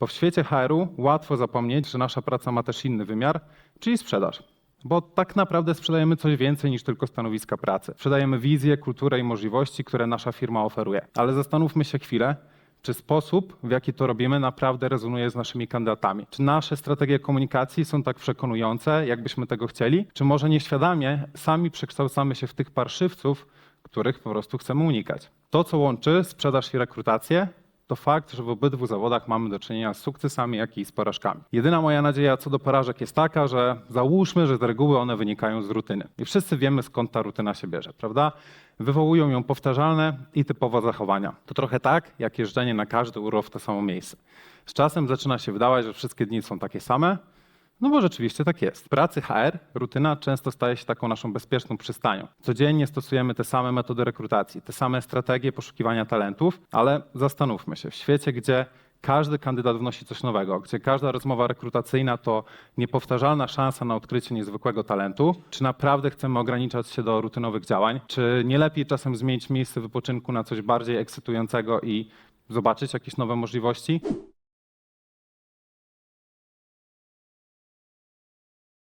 Bo w świecie HR-u łatwo zapomnieć, że nasza praca ma też inny wymiar, czyli sprzedaż. Bo tak naprawdę sprzedajemy coś więcej niż tylko stanowiska pracy. Sprzedajemy wizję, kulturę i możliwości, które nasza firma oferuje. Ale zastanówmy się chwilę, czy sposób, w jaki to robimy, naprawdę rezonuje z naszymi kandydatami? Czy nasze strategie komunikacji są tak przekonujące, jakbyśmy tego chcieli? Czy może nieświadomie sami przekształcamy się w tych parszywców, których po prostu chcemy unikać? To, co łączy sprzedaż i rekrutację, to fakt, że w obydwu zawodach mamy do czynienia z sukcesami, jak i z porażkami. Jedyna moja nadzieja co do porażek jest taka, że załóżmy, że z reguły one wynikają z rutyny. I wszyscy wiemy, skąd ta rutyna się bierze, prawda? Wywołują ją powtarzalne i typowe zachowania. To trochę tak, jak jeżdżenie na każdy urok w to samo miejsce. Z czasem zaczyna się wydawać, że wszystkie dni są takie same, no bo rzeczywiście tak jest. W pracy HR rutyna często staje się taką naszą bezpieczną przystanią. Codziennie stosujemy te same metody rekrutacji, te same strategie poszukiwania talentów, ale zastanówmy się, w świecie, gdzie każdy kandydat wnosi coś nowego, gdzie każda rozmowa rekrutacyjna to niepowtarzalna szansa na odkrycie niezwykłego talentu, czy naprawdę chcemy ograniczać się do rutynowych działań? Czy nie lepiej czasem zmienić miejsce wypoczynku na coś bardziej ekscytującego i zobaczyć jakieś nowe możliwości?